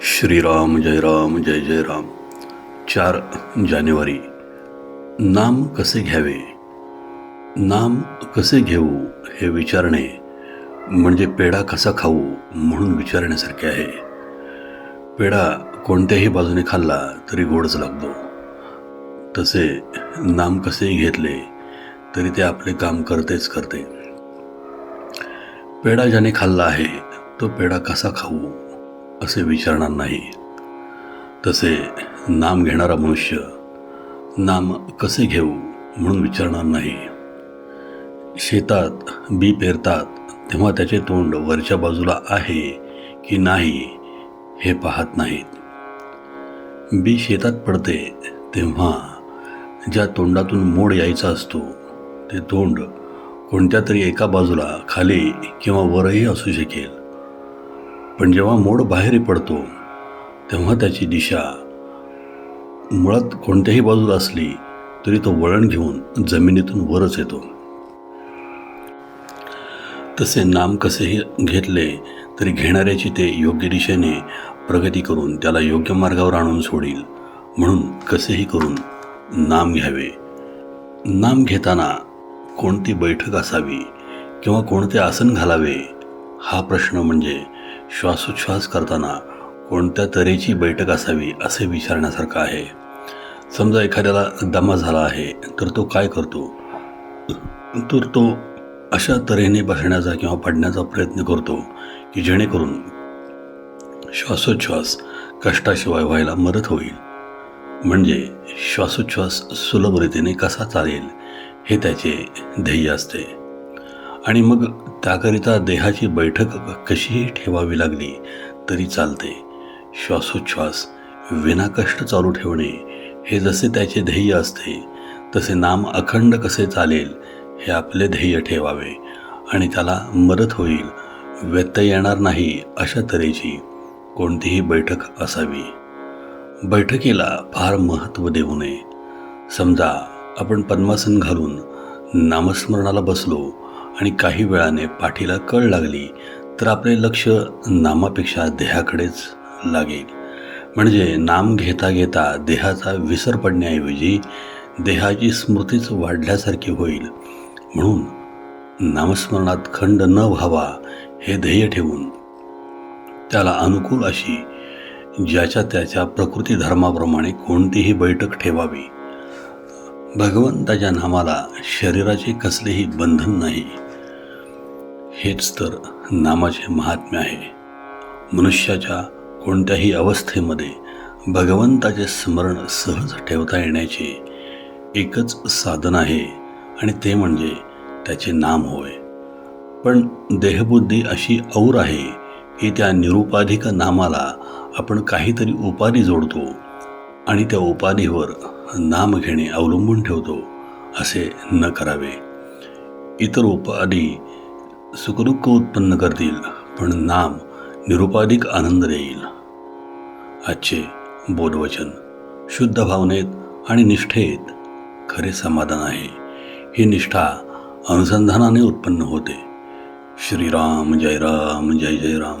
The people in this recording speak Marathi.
श्रीराम जय राम जय जय राम. चार जानेवारी. नाम कसे घ्यावे? नाम कसे घेऊ हे विचारणे म्हणजे पेढा कसा खाऊ म्हणून विचारण्यासारखे आहे. पेढा कोणत्याही बाजूने खाल्ला तरी गोडच लागतो. तसे नाम कसेही घेतले तरी ते आपले काम करतेच करते. पेढा ज्याने खाल्ला आहे तो पेढा कसा खाऊ असे विचारणार नाही. तसे नाम घेणारा मनुष्य नाम कसे घेऊ म्हणून विचारणार नाही. शेतात बी पेरतात तेव्हा त्याचे तोंड वरच्या बाजूला आहे की नाही हे पाहत नाहीत. बी शेतात पडते तेव्हा ज्या तोंडातून मोड यायचा असतो ते तोंड कोणत्या तरी एका बाजूला खाली किंवा वरही असू शकेल. पण जेव्हा मोड बाहेर पडतो तेव्हा त्याची दिशा मुळात कोणत्याही बाजूला असली तरी तो वळण घेऊन जमिनीतून वरच येतो. तसे नाम कसेही घेतले तरी घेणाऱ्याची ते योग्य दिशेने प्रगती करून त्याला योग्य मार्गावर आणून सोडील. म्हणून कसेही करून नाम घ्यावे. नाम घेताना कोणती बैठक असावी किंवा कोणते आसन घालावे हा प्रश्न म्हणजे श्वासोच्छ्वास करताना कोणत्या तऱ्हेची बैठक असावी असे विचारण्यासारखं आहे. समजा एखाद्याला दमा झाला आहे तर तो काय करतो? तर तो अशा तऱ्हेने बसण्याचा किंवा पडण्याचा प्रयत्न करतो की जेणेकरून श्वासोच्छ्वास कष्टाशिवाय व्हायला मदत होईल. म्हणजे श्वासोच्छ्वास सुलभ रीतीने कसा चालेल हे त्याचे ध्येय असते. आणि मग त्याकरिता देहाची बैठक कशीही ठेवावी लागली तरी चालते. श्वासोच्छ्वास विनाकष्ट चालू ठेवणे हे जसे त्याचे ध्येय असते तसे नाम अखंड कसे चालेल हे आपले ध्येय ठेवावे आणि त्याला मदत होईल. व्यत्यय येणार नाही अशा तऱ्हेची कोणतीही बैठक असावी. बैठकीला फार महत्त्व देऊ नये. समजा आपण पद्मासन घालून नामस्मरणाला बसलो आणि काही वेळाने पाठीला कळ लागली तर आपले लक्ष नामापेक्षा देहाकडेच लागेल. म्हणजे नाम घेता घेता देहाचा विसर पडण्याऐवजी देहाची स्मृतीच वाढल्यासारखी होईल. म्हणून नामस्मरणात खंड न व्हावा हे ध्येय ठेवून त्याला अनुकूल अशी ज्याच्या त्याच्या प्रकृती धर्माप्रमाणे कोणतीही बैठक ठेवावी. भगवंताच्या नामाला शरीराचे कसलेही बंधन नाही हेच तर नामाचे महात्म्य आहे. मनुष्याच्या कोणत्याही अवस्थेमध्ये भगवंताचे स्मरण सहज ठेवता येण्याचे एकच साधन आहे आणि ते म्हणजे त्याचे नाम होय. पण देहबुद्धी अशी और आहे की त्या निरुपाधिक नामाला आपण काहीतरी उपाधी जोडतो आणि त्या उपाधीवर नाम घेणे अवलंबून ठेवतो असे न करावे. इतर उपाधी सुखदुःख उत्पन्न करतील पण नाम निरुपाधिक आनंद देईल. आजचे बोधवचन शुद्ध भावनेत आणि निष्ठेत खरे समाधान आहे. ही निष्ठा अनुसंधानाने उत्पन्न होते. श्रीराम जय राम जय जय राम.